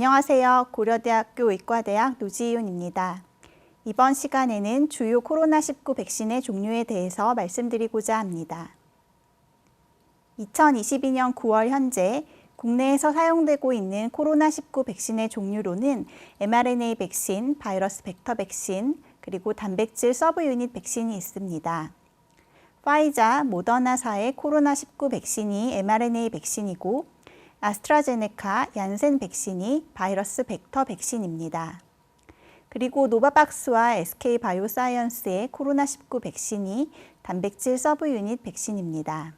안녕하세요. 고려대학교 의과대학 노지윤입니다. 이번 시간에는 주요 코로나19 백신의 종류에 대해서 말씀드리고자 합니다. 2022년 9월 현재 국내에서 사용되고 있는 코로나19 백신의 종류로는 mRNA 백신, 바이러스 벡터 백신, 그리고 단백질 서브 유닛 백신이 있습니다. 파이자, 모더나사의 코로나19 백신이 mRNA 백신이고 아스트라제네카, 얀센 백신이 바이러스 벡터 백신입니다. 그리고 노바박스와 SK 바이오사이언스의 코로나19 백신이 단백질 서브 유닛 백신입니다.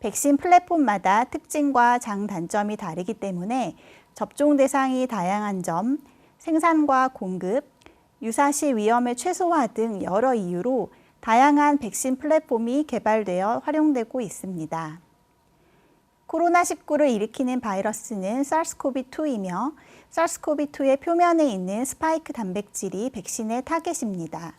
백신 플랫폼마다 특징과 장단점이 다르기 때문에 접종 대상이 다양한 점, 생산과 공급, 유사시 위험의 최소화 등 여러 이유로 다양한 백신 플랫폼이 개발되어 활용되고 있습니다. 코로나19를 일으키는 바이러스는 SARS-CoV-2이며 SARS-CoV-2의 표면에 있는 스파이크 단백질이 백신의 타겟입니다.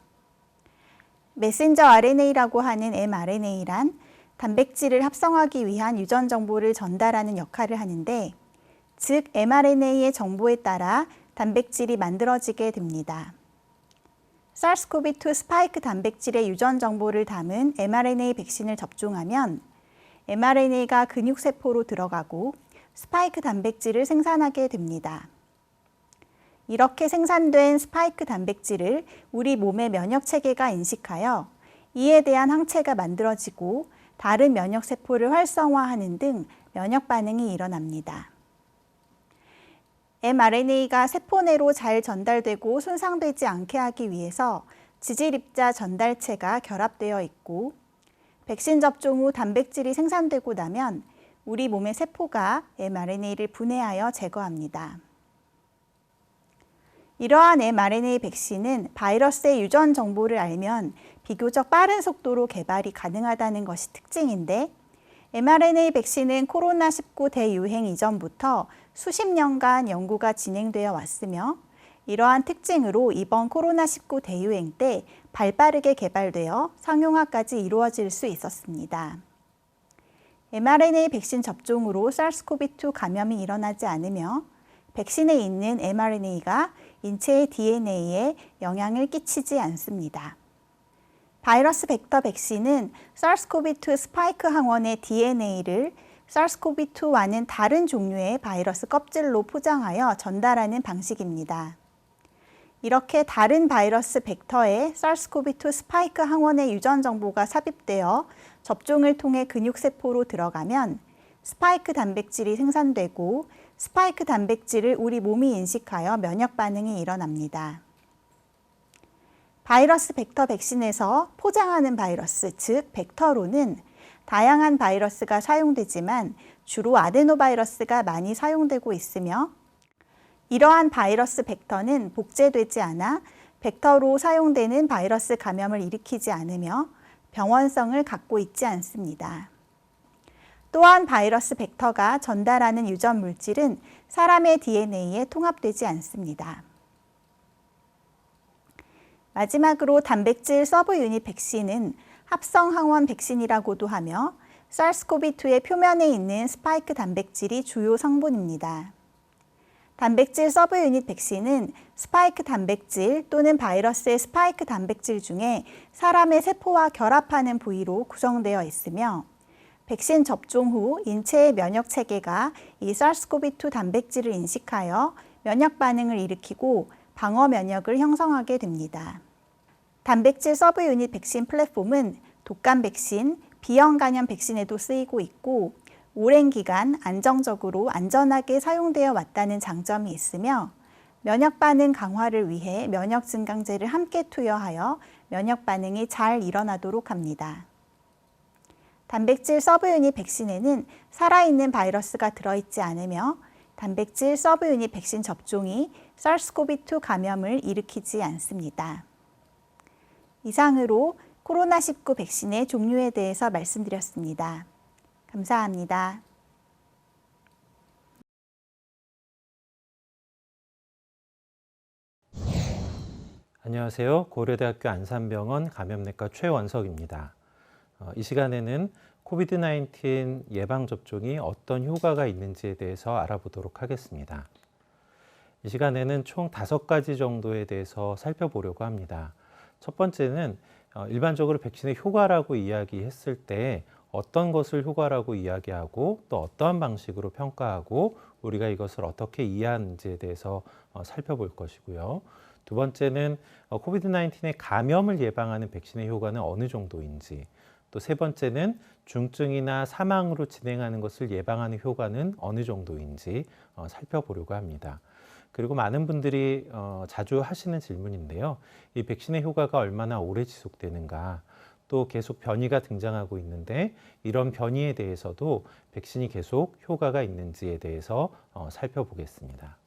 메신저 RNA라고 하는 mRNA란 단백질을 합성하기 위한 유전 정보를 전달하는 역할을 하는데, 즉 mRNA의 정보에 따라 단백질이 만들어지게 됩니다. SARS-CoV-2 스파이크 단백질의 유전 정보를 담은 mRNA 백신을 접종하면 mRNA가 근육세포로 들어가고 스파이크 단백질을 생산하게 됩니다. 이렇게 생산된 스파이크 단백질을 우리 몸의 면역 체계가 인식하여 이에 대한 항체가 만들어지고 다른 면역 세포를 활성화하는 등 면역 반응이 일어납니다. mRNA가 세포 내로 잘 전달되고 손상되지 않게 하기 위해서 지질입자 전달체가 결합되어 있고 백신 접종 후 단백질이 생산되고 나면 우리 몸의 세포가 mRNA를 분해하여 제거합니다. 이러한 mRNA 백신은 바이러스의 유전 정보를 알면 비교적 빠른 속도로 개발이 가능하다는 것이 특징인데 mRNA 백신은 코로나19 대유행 이전부터 수십 년간 연구가 진행되어 왔으며 이러한 특징으로 이번 코로나19 대유행 때 발빠르게 개발되어 상용화까지 이루어질 수 있었습니다. mRNA 백신 접종으로 SARS-CoV-2 감염이 일어나지 않으며 백신에 있는 mRNA가 인체의 DNA에 영향을 끼치지 않습니다. 바이러스 벡터 백신은 SARS-CoV-2 스파이크 항원의 DNA를 SARS-CoV-2와는 다른 종류의 바이러스 껍질로 포장하여 전달하는 방식입니다. 이렇게 다른 바이러스 벡터에 SARS-CoV-2 스파이크 항원의 유전 정보가 삽입되어 접종을 통해 근육세포로 들어가면 스파이크 단백질이 생산되고 스파이크 단백질을 우리 몸이 인식하여 면역 반응이 일어납니다. 바이러스 벡터 백신에서 포장하는 바이러스, 즉 벡터로는 다양한 바이러스가 사용되지만 주로 아데노바이러스가 많이 사용되고 있으며 이러한 바이러스 벡터는 복제되지 않아 벡터로 사용되는 바이러스 감염을 일으키지 않으며 병원성을 갖고 있지 않습니다. 또한 바이러스 벡터가 전달하는 유전 물질은 사람의 DNA에 통합되지 않습니다. 마지막으로 단백질 서브 유닛 백신은 합성 항원 백신이라고도 하며 SARS-CoV-2의 표면에 있는 스파이크 단백질이 주요 성분입니다. 단백질 서브 유닛 백신은 스파이크 단백질 또는 바이러스의 스파이크 단백질 중에 사람의 세포와 결합하는 부위로 구성되어 있으며 백신 접종 후 인체의 면역 체계가 이 SARS-CoV-2 단백질을 인식하여 면역 반응을 일으키고 방어 면역을 형성하게 됩니다. 단백질 서브 유닛 백신 플랫폼은 독감 백신, 비형 간염 백신에도 쓰이고 있고 오랜 기간 안정적으로 안전하게 사용되어 왔다는 장점이 있으며 면역 반응 강화를 위해 면역 증강제를 함께 투여하여 면역 반응이 잘 일어나도록 합니다. 단백질 서브 유닛 백신에는 살아있는 바이러스가 들어있지 않으며 단백질 서브 유닛 백신 접종이 SARS-CoV-2 감염을 일으키지 않습니다. 이상으로 코로나19 백신의 종류에 대해서 말씀드렸습니다. 감사합니다. 안녕하세요. 고려대학교 안산병원 감염내과 최원석입니다. 어, 이 시간에는 코비드-19 예방접종이 어떤 효과가 있는지에 대해서 알아보도록 하겠습니다. 이 시간에는 총 다섯 가지 정도에 대해서 살펴보려고 합니다. 첫 번째는 어, 일반적으로 백신의 효과라고 이야기했을 때 어떤 것을 효과라고 이야기하고 또 어떠한 방식으로 평가하고 우리가 이것을 어떻게 이해하는지에 대해서 어, 살펴볼 것이고요. 두 번째는 어, 코비드 19의 감염을 예방하는 백신의 효과는 어느 정도인지 또 세 번째는 중증이나 사망으로 진행하는 것을 예방하는 효과는 어느 정도인지 어, 살펴보려고 합니다. 그리고 많은 분들이 자주 하시는 질문인데요. 이 백신의 효과가 얼마나 오래 지속되는가 또 계속 변이가 등장하고 있는데 이런 변이에 대해서도 백신이 계속 효과가 있는지에 대해서 어, 살펴보겠습니다.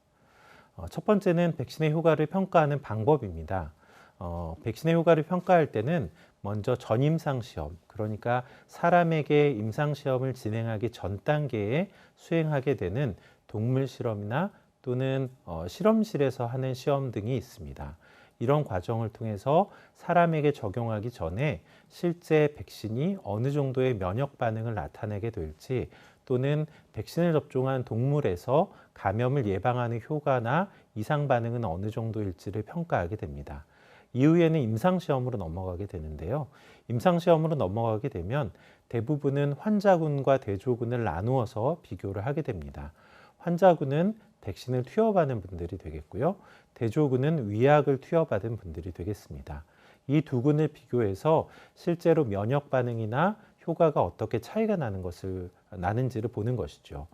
어, 첫 번째는 백신의 효과를 평가하는 방법입니다. 어, 백신의 효과를 평가할 때는 먼저 전임상 시험, 그러니까 사람에게 임상 시험을 진행하기 전 단계에 수행하게 되는 동물 실험이나 또는 어, 실험실에서 하는 시험 등이 있습니다. 이런 과정을 통해서 사람에게 적용하기 전에 실제 백신이 어느 정도의 면역 반응을 나타내게 될지 또는 백신을 접종한 동물에서 감염을 예방하는 효과나 이상 반응은 어느 정도일지를 평가하게 됩니다. 이후에는 임상시험으로 넘어가게 되는데요. 임상시험으로 넘어가게 되면 대부분은 환자군과 대조군을 나누어서 비교를 하게 됩니다. 환자군은 백신을 투여받은 분들이 되겠고요. 대조군은 위약을 투여받은 분들이 되겠습니다. 이 두 군을 비교해서 실제로 면역 반응이나 효과가 어떻게 차이가 나는 것을 나는지를 보는 것이죠.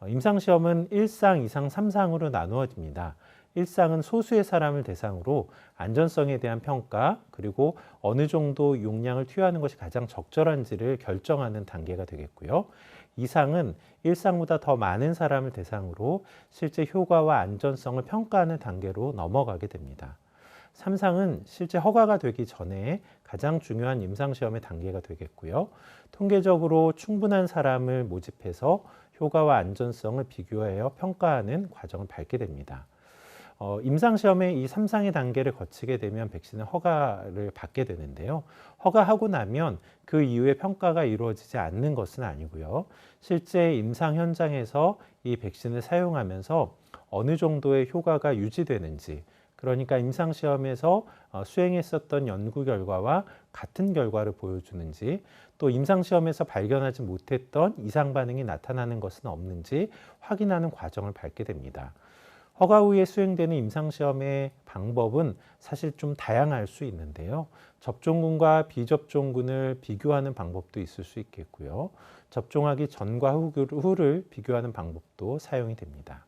어, 임상 시험은 1상, 2상, 3상으로 나누어집니다. 1상은 소수의 사람을 대상으로 안전성에 대한 평가 그리고 어느 정도 용량을 투여하는 것이 가장 적절한지를 결정하는 단계가 되겠고요. 이상은 일상보다 더 많은 사람을 대상으로 실제 효과와 안전성을 평가하는 단계로 넘어가게 됩니다. 3상은 실제 허가가 되기 전에 가장 중요한 임상시험의 단계가 되겠고요. 통계적으로 충분한 사람을 모집해서 효과와 안전성을 비교하여 평가하는 과정을 밟게 됩니다. 어, 임상시험의 이 3상의 단계를 거치게 되면 백신은 허가를 받게 되는데요. 허가하고 나면 그 이후에 평가가 이루어지지 않는 것은 아니고요. 실제 임상 현장에서 이 백신을 사용하면서 어느 정도의 효과가 유지되는지 그러니까 임상시험에서 어, 수행했었던 연구 결과와 같은 결과를 보여주는지 또 임상시험에서 발견하지 못했던 이상 반응이 나타나는 것은 없는지 확인하는 과정을 밟게 됩니다. 허가 후에 수행되는 임상시험의 방법은 사실 좀 다양할 수 있는데요. 접종군과 비접종군을 비교하는 방법도 있을 수 있겠고요. 접종하기 전과 후를 비교하는 방법도 사용이 됩니다.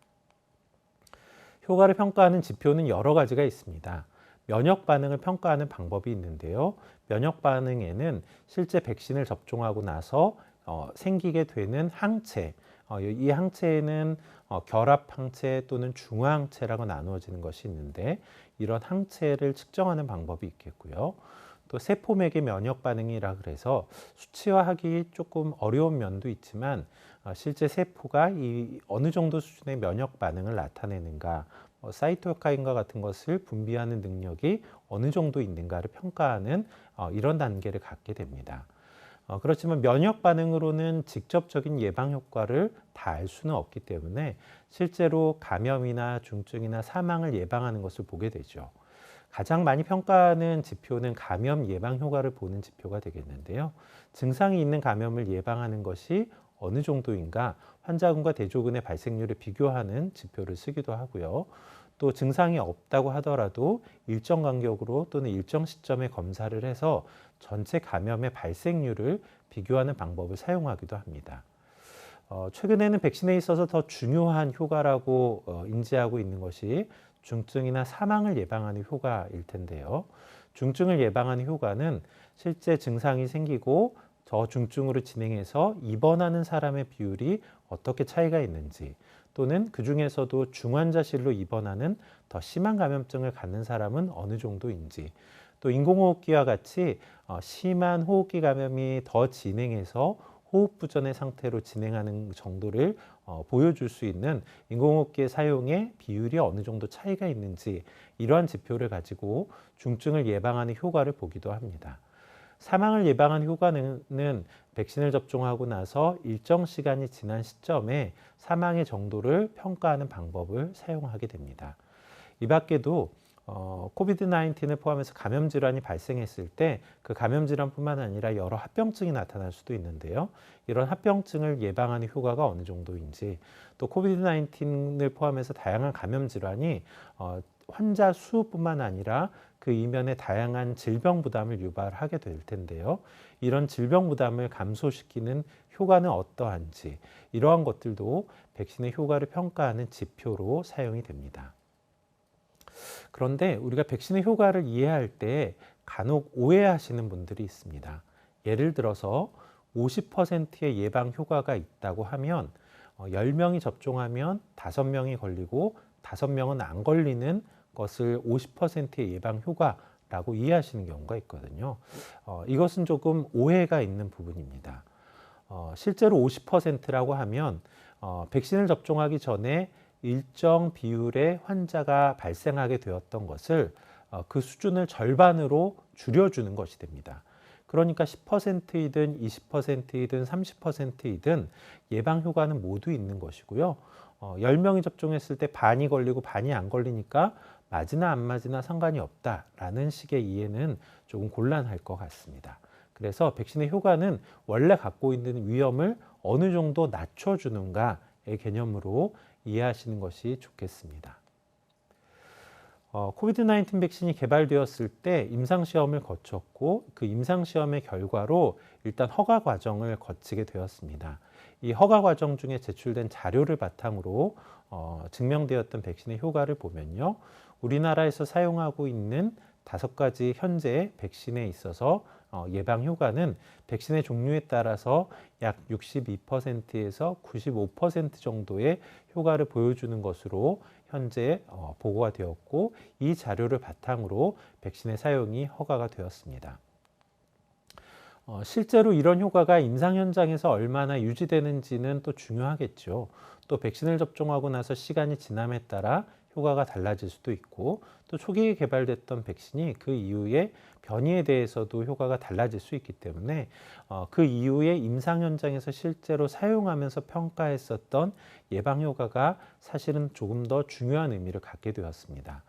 효과를 평가하는 지표는 여러 가지가 있습니다. 면역 반응을 평가하는 방법이 있는데요. 면역 반응에는 실제 백신을 접종하고 나서 어, 생기게 되는 항체, 어, 이 항체에는 어, 결합 항체 또는 중화항체라고 나누어지는 것이 있는데 이런 항체를 측정하는 방법이 있겠고요. 또 세포맥의 면역 반응이라 그래서 수치화하기 조금 어려운 면도 있지만 어, 실제 세포가 이 어느 정도 수준의 면역 반응을 나타내는가 어, 사이토카인과 같은 것을 분비하는 능력이 어느 정도 있는가를 평가하는 어, 이런 단계를 갖게 됩니다. 어, 그렇지만 면역 반응으로는 직접적인 예방 효과를 다 알 수는 없기 때문에 실제로 감염이나 중증이나 사망을 예방하는 것을 보게 되죠. 가장 많이 평가하는 지표는 감염 예방 효과를 보는 지표가 되겠는데요. 증상이 있는 감염을 예방하는 것이 어느 정도인가 환자군과 대조군의 발생률을 비교하는 지표를 쓰기도 하고요. 또 증상이 없다고 하더라도 일정 간격으로 또는 일정 시점에 검사를 해서 전체 감염의 발생률을 비교하는 방법을 사용하기도 합니다. 어, 최근에는 백신에 있어서 더 중요한 효과라고 어, 인지하고 있는 것이 중증이나 사망을 예방하는 효과일 텐데요. 중증을 예방하는 효과는 실제 증상이 생기고 저중증으로 진행해서 입원하는 사람의 비율이 어떻게 차이가 있는지 또는 그 중에서도 중환자실로 입원하는 더 심한 감염증을 갖는 사람은 어느 정도인지 또 인공호흡기와 같이 어, 심한 호흡기 감염이 더 진행해서 호흡 부전의 상태로 진행하는 정도를 어, 보여줄 수 있는 인공호흡기의 사용의 비율이 어느 정도 차이가 있는지 이러한 지표를 가지고 중증을 예방하는 효과를 보기도 합니다. 사망을 예방하는 효과는 백신을 접종하고 나서 일정 시간이 지난 시점에 사망의 정도를 평가하는 방법을 사용하게 됩니다. 이 밖에도 어, 코비드 19을 포함해서 감염 질환이 발생했을 때 그 감염 질환뿐만 아니라 여러 합병증이 나타날 수도 있는데요. 이런 합병증을 예방하는 효과가 어느 정도인지 또 코비드 19을 포함해서 다양한 감염 질환이 어, 환자 수뿐만 아니라 그 이면에 다양한 질병 부담을 유발하게 될 텐데요. 이런 질병 부담을 감소시키는 효과는 어떠한지 이러한 것들도 백신의 효과를 평가하는 지표로 사용이 됩니다. 그런데 우리가 백신의 효과를 이해할 때 간혹 오해하시는 분들이 있습니다. 예를 들어서 50%의 예방 효과가 있다고 하면 어, 10명이 접종하면 5명이 걸리고 5명은 안 걸리는 것을 50%의 예방 효과라고 이해하시는 경우가 있거든요. 어, 이것은 조금 오해가 있는 부분입니다. 어, 실제로 50%라고 하면 어, 백신을 접종하기 전에 일정 비율의 환자가 발생하게 되었던 것을 어, 그 수준을 절반으로 줄여주는 것이 됩니다. 그러니까 10%이든 20%이든 30%이든 예방 효과는 모두 있는 것이고요. 어, 10명이 접종했을 때 반이 걸리고 반이 안 걸리니까 맞으나 안 맞으나 상관이 없다라는 식의 이해는 조금 곤란할 것 같습니다. 그래서 백신의 효과는 원래 갖고 있는 위험을 어느 정도 낮춰주는가의 개념으로 이해하시는 것이 좋겠습니다. 어, 코비드 19 백신이 개발되었을 때 임상 시험을 거쳤고 그 임상 시험의 결과로 일단 허가 과정을 거치게 되었습니다. 이 허가 과정 중에 제출된 자료를 바탕으로 어, 증명되었던 백신의 효과를 보면요. 우리나라에서 사용하고 있는 다섯 가지 현재 백신에 있어서 어, 예방 효과는 백신의 종류에 따라서 약 62%에서 95% 정도의 효과를 보여주는 것으로 현재 어, 보고가 되었고 이 자료를 바탕으로 백신의 사용이 허가가 되었습니다. 어, 실제로 이런 효과가 임상 현장에서 얼마나 유지되는지는 또 중요하겠죠. 또 백신을 접종하고 나서 시간이 지남에 따라 효과가 달라질 수도 있고 또 초기에 개발됐던 백신이 그 이후에 변이에 대해서도 효과가 달라질 수 있기 때문에 어, 그 이후에 임상 현장에서 실제로 사용하면서 평가했었던 예방 효과가 사실은 조금 더 중요한 의미를 갖게 되었습니다.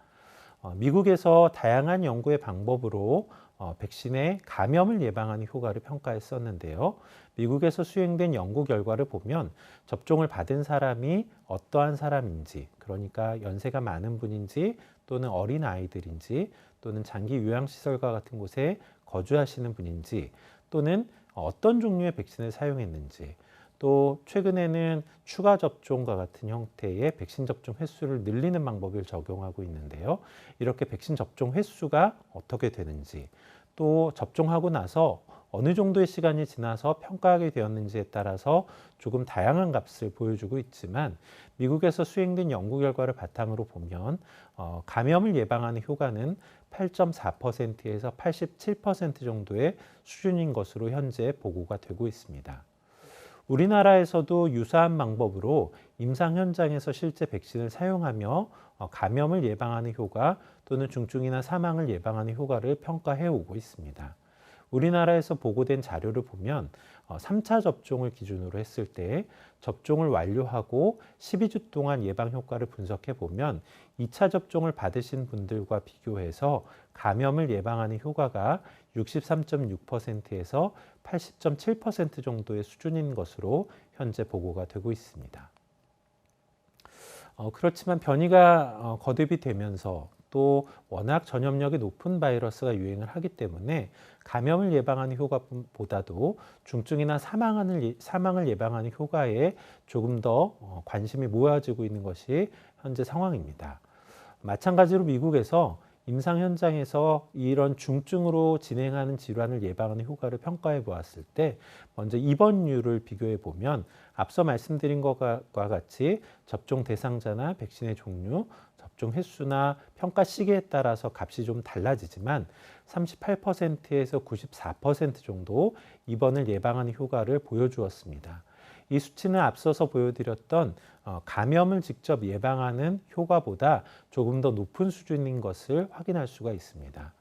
어, 미국에서 다양한 연구의 방법으로 어, 백신의 감염을 예방하는 효과를 평가했었는데요. 미국에서 수행된 연구 결과를 보면 접종을 받은 사람이 어떠한 사람인지, 그러니까 연세가 많은 분인지 또는 어린 아이들인지 또는 장기 요양시설과 같은 곳에 거주하시는 분인지 또는 어떤 종류의 백신을 사용했는지 또 최근에는 추가 접종과 같은 형태의 백신 접종 횟수를 늘리는 방법을 적용하고 있는데요. 이렇게 백신 접종 횟수가 어떻게 되는지 또 접종하고 나서 어느 정도의 시간이 지나서 평가하게 되었는지에 따라서 조금 다양한 값을 보여주고 있지만 미국에서 수행된 연구 결과를 바탕으로 보면 어, 감염을 예방하는 효과는 8.4%에서 87% 정도의 수준인 것으로 현재 보고가 되고 있습니다. 우리나라에서도 유사한 방법으로 임상 현장에서 실제 백신을 사용하며 어, 감염을 예방하는 효과 또는 중증이나 사망을 예방하는 효과를 평가해 오고 있습니다. 우리나라에서 보고된 자료를 보면 3차 접종을 기준으로 했을 때 접종을 완료하고 12주 동안 예방 효과를 분석해 보면 2차 접종을 받으신 분들과 비교해서 감염을 예방하는 효과가 63.6%에서 80.7% 정도의 수준인 것으로 현재 보고가 되고 있습니다. 어, 그렇지만 변이가 어, 거듭이 되면서 또 워낙 전염력이 높은 바이러스가 유행을 하기 때문에 감염을 예방하는 효과보다도 중증이나 사망을, 사망을 예방하는 효과에 조금 더 어, 관심이 모아지고 있는 것이 현재 상황입니다. 마찬가지로 미국에서 임상 현장에서 이런 중증으로 진행하는 질환을 예방하는 효과를 평가해 보았을 때 먼저 입원율을 비교해 보면 앞서 말씀드린 것과 같이 접종 대상자나 백신의 종류, 접종 횟수나 평가 시기에 따라서 값이 좀 달라지지만 38%에서 94% 정도 입원을 예방하는 효과를 보여주었습니다. 이 수치는 앞서서 보여드렸던 어, 감염을 직접 예방하는 효과보다 조금 더 높은 수준인 것을 확인할 수가 있습니다.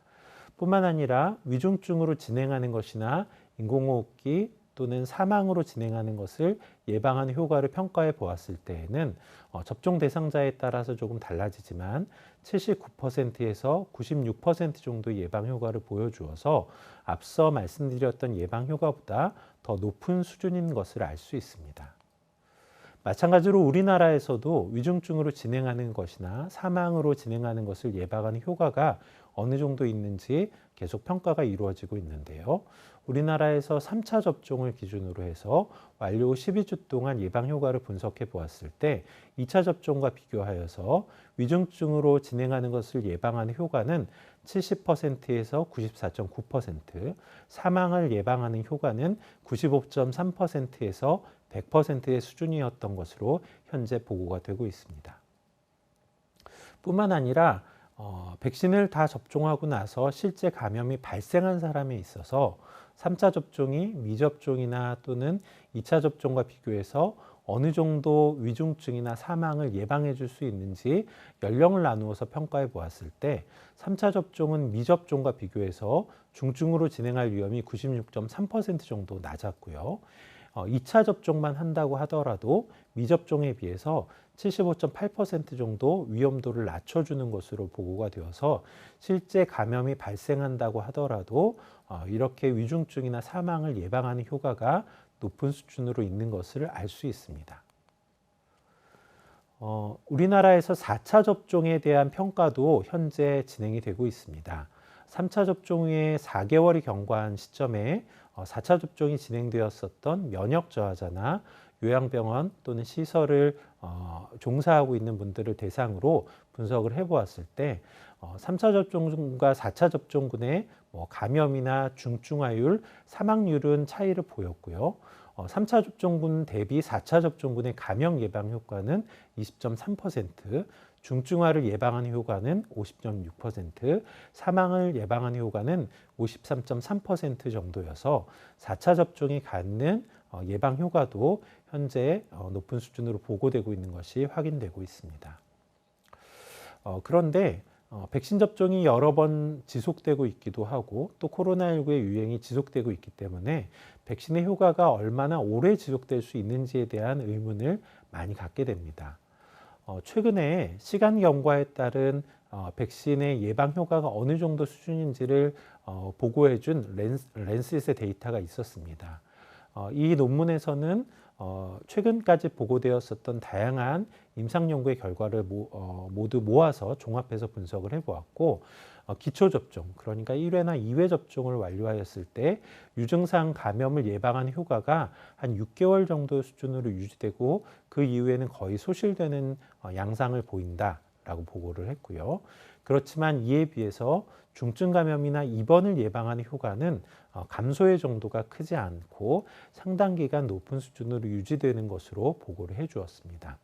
뿐만 아니라 위중증으로 진행하는 것이나 인공호흡기 또는 사망으로 진행하는 것을 예방하는 효과를 평가해 보았을 때에는 어, 접종 대상자에 따라서 조금 달라지지만 79%에서 96% 정도 예방 효과를 보여주어서 앞서 말씀드렸던 예방 효과보다 더 높은 수준인 것을 알 수 있습니다. 마찬가지로 우리나라에서도 위중증으로 진행하는 것이나 사망으로 진행하는 것을 예방하는 효과가 어느 정도 있는지 계속 평가가 이루어지고 있는데요. 우리나라에서 3차 접종을 기준으로 해서 완료 후 12주 동안 예방 효과를 분석해 보았을 때 2차 접종과 비교하여서 위중증으로 진행하는 것을 예방하는 효과는 70%에서 94.9%, 사망을 예방하는 효과는 95.3%에서 100%의 수준이었던 것으로 현재 보고가 되고 있습니다. 뿐만 아니라 어, 백신을 다 접종하고 나서 실제 감염이 발생한 사람에 있어서 3차 접종이 미접종이나 또는 2차 접종과 비교해서 어느 정도 위중증이나 사망을 예방해 줄 수 있는지 연령을 나누어서 평가해 보았을 때 3차 접종은 미접종과 비교해서 중증으로 진행할 위험이 96.3% 정도 낮았고요. 어, 2차 접종만 한다고 하더라도 미접종에 비해서 75.8% 정도 위험도를 낮춰주는 것으로 보고가 되어서 실제 감염이 발생한다고 하더라도 어, 이렇게 위중증이나 사망을 예방하는 효과가 높은 수준으로 있는 것을 알 수 있습니다. 어, 우리나라에서 4차 접종에 대한 평가도 현재 진행이 되고 있습니다. 3차 접종 후에 4개월이 경과한 시점에 어, 4차 접종이 진행되었었던 면역 저하자나 요양병원 또는 시설을 어, 종사하고 있는 분들을 대상으로 분석을 해보았을 때 어, 3차 접종과 4차 접종군의 뭐 감염이나 중증화율, 사망률은 차이를 보였고요. 어, 3차 접종군 대비 4차 접종군의 감염 예방 효과는 20.3%, 중증화를 예방하는 효과는 50.6%, 사망을 예방하는 효과는 53.3% 정도여서 4차 접종이 갖는 어, 예방 효과도 현재 어, 높은 수준으로 보고되고 있는 것이 확인되고 있습니다. 어, 그런데 어, 백신 접종이 여러 번 지속되고 있기도 하고 또 코로나19의 유행이 지속되고 있기 때문에 백신의 효과가 얼마나 오래 지속될 수 있는지에 대한 의문을 많이 갖게 됩니다. 어, 최근에 시간 경과에 따른 어, 백신의 예방 효과가 어느 정도 수준인지를 어, 보고해준 랜스, 랜스의 데이터가 있었습니다. 어, 이 논문에서는 어, 최근까지 보고되었었던 다양한 임상 연구의 결과를 모, 어, 모두 모아서 종합해서 분석을 해보았고 어, 기초 접종 그러니까 1회나 2회 접종을 완료하였을 때 유증상 감염을 예방하는 효과가 한 6개월 정도 수준으로 유지되고 그 이후에는 거의 소실되는 어, 양상을 보인다라고 보고를 했고요. 그렇지만 이에 비해서 중증 감염이나 입원을 예방하는 효과는 어, 감소의 정도가 크지 않고 상당 기간 높은 수준으로 유지되는 것으로 보고를 해 주었습니다.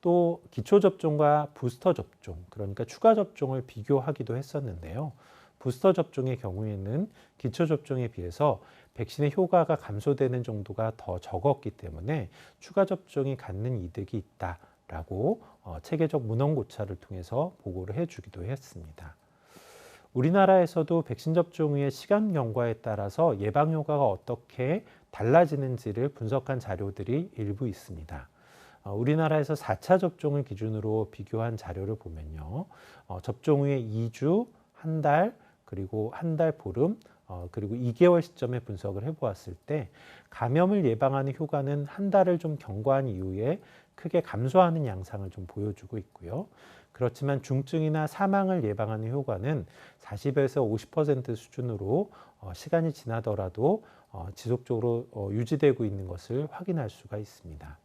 또 기초 접종과 부스터 접종, 그러니까 추가 접종을 비교하기도 했었는데요. 부스터 접종의 경우에는 기초 접종에 비해서 백신의 효과가 감소되는 정도가 더 적었기 때문에 추가 접종이 갖는 이득이 있다 라고 어, 체계적 문헌 고찰을 통해서 보고를 해주기도 했습니다. 우리나라에서도 백신 접종 후의 시간 경과에 따라서 예방 효과가 어떻게 달라지는지를 분석한 자료들이 일부 있습니다. 어, 우리나라에서 4차 접종을 기준으로 비교한 자료를 보면요. 어, 접종 후에 2주, 한 달, 그리고 한 달 보름, 어, 그리고 2개월 시점에 분석을 해보았을 때 감염을 예방하는 효과는 한 달을 좀 경과한 이후에 크게 감소하는 양상을 좀 보여주고 있고요. 그렇지만 중증이나 사망을 예방하는 효과는 40에서 50% 수준으로 어, 시간이 지나더라도 어, 지속적으로 어, 유지되고 있는 것을 확인할 수가 있습니다.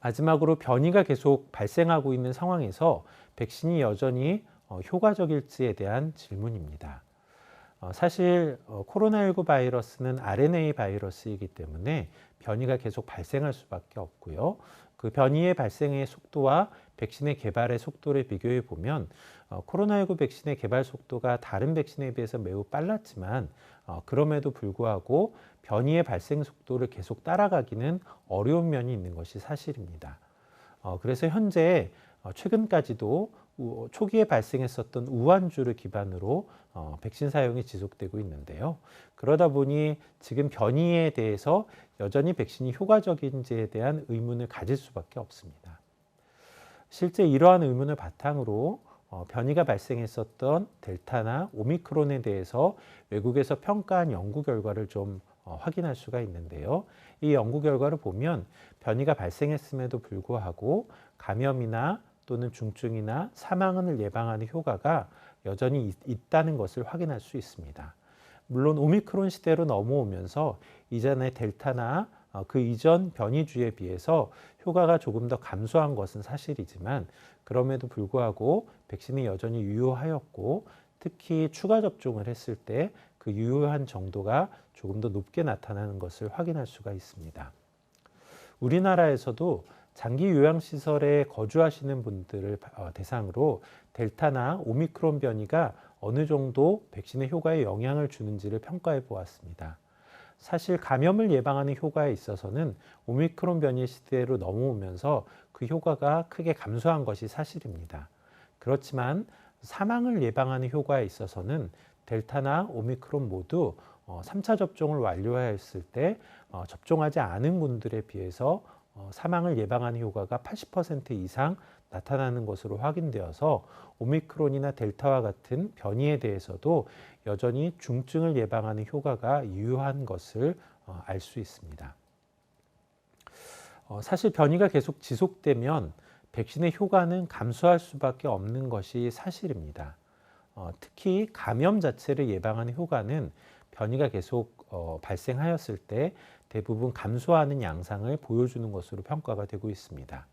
마지막으로 변이가 계속 발생하고 있는 상황에서 백신이 여전히 어, 효과적일지에 대한 질문입니다. 어, 사실 어, 코로나19 바이러스는 RNA 바이러스이기 때문에 변이가 계속 발생할 수밖에 없고요. 그 변이의 발생의 속도와 백신의 개발의 속도를 비교해 보면 코로나19 백신의 개발 속도가 다른 백신에 비해서 매우 빨랐지만 그럼에도 불구하고 변이의 발생 속도를 계속 따라가기는 어려운 면이 있는 것이 사실입니다. 그래서 현재 최근까지도 우- 초기에 발생했었던 우한주를 기반으로 어, 백신 사용이 지속되고 있는데요. 그러다 보니 지금 변이에 대해서 여전히 백신이 효과적인지에 대한 의문을 가질 수밖에 없습니다. 실제 이러한 의문을 바탕으로 어, 변이가 발생했었던 델타나 오미크론에 대해서 외국에서 평가한 연구 결과를 좀 어, 확인할 수가 있는데요. 이 연구 결과를 보면 변이가 발생했음에도 불구하고 감염이나 또는 중증이나 사망을 예방하는 효과가 여전히 있- 있다는 것을 확인할 수 있습니다. 물론 오미크론 시대로 넘어오면서 이전의 델타나 어, 그 이전 변이주에 비해서 효과가 조금 더 감소한 것은 사실이지만 그럼에도 불구하고 백신이 여전히 유효하였고 특히 추가 접종을 했을 때 그 유효한 정도가 조금 더 높게 나타나는 것을 확인할 수가 있습니다. 우리나라에서도 장기 요양시설에 거주하시는 분들을 어, 대상으로 델타나 오미크론 변이가 어느 정도 백신의 효과에 영향을 주는지를 평가해 보았습니다. 사실 감염을 예방하는 효과에 있어서는 오미크론 변이 시대로 넘어오면서 그 효과가 크게 감소한 것이 사실입니다. 그렇지만 사망을 예방하는 효과에 있어서는 델타나 오미크론 모두 어, 3차 접종을 완료했을 때 어, 접종하지 않은 분들에 비해서 어, 사망을 예방하는 효과가 80% 이상 나타나는 것으로 확인되어서 오미크론이나 델타와 같은 변이에 대해서도 여전히 중증을 예방하는 효과가 유효한 것을 어, 알수 있습니다. 어, 사실 변이가 계속 지속되면 백신의 효과는 감소할 수밖에 없는 것이 사실입니다. 어, 특히 감염 자체를 예방하는 효과는 변이가 계속 어, 발생하였을 때 대부분 감소하는 양상을 보여주는 것으로 평가가 되고 있습니다.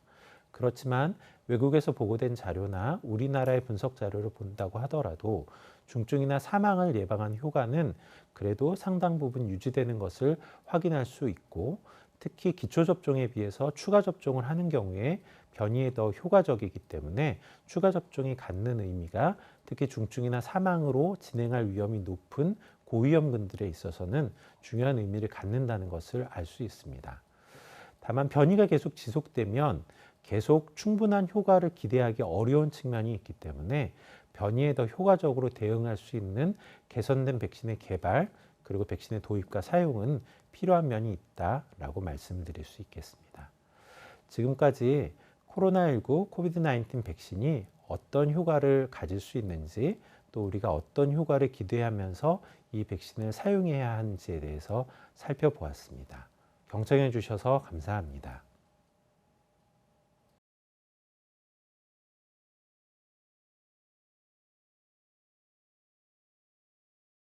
그렇지만 외국에서 보고된 자료나 우리나라의 분석 자료를 본다고 하더라도 중증이나 사망을 예방하는 효과는 그래도 상당 부분 유지되는 것을 확인할 수 있고 특히 기초 접종에 비해서 추가 접종을 하는 경우에 변이에 더 효과적이기 때문에 추가 접종이 갖는 의미가 특히 중증이나 사망으로 진행할 위험이 높은 고위험군들에 있어서는 중요한 의미를 갖는다는 것을 알 수 있습니다. 다만 변이가 계속 지속되면 계속 충분한 효과를 기대하기 어려운 측면이 있기 때문에 변이에 더 효과적으로 대응할 수 있는 개선된 백신의 개발 그리고 백신의 도입과 사용은 필요한 면이 있다라고 말씀드릴 수 있겠습니다. 지금까지 코로나19 코비드 19 백신이 어떤 효과를 가질 수 있는지 또 우리가 어떤 효과를 기대하면서 이 백신을 사용해야 하는지에 대해서 살펴보았습니다. 경청해 주셔서 감사합니다.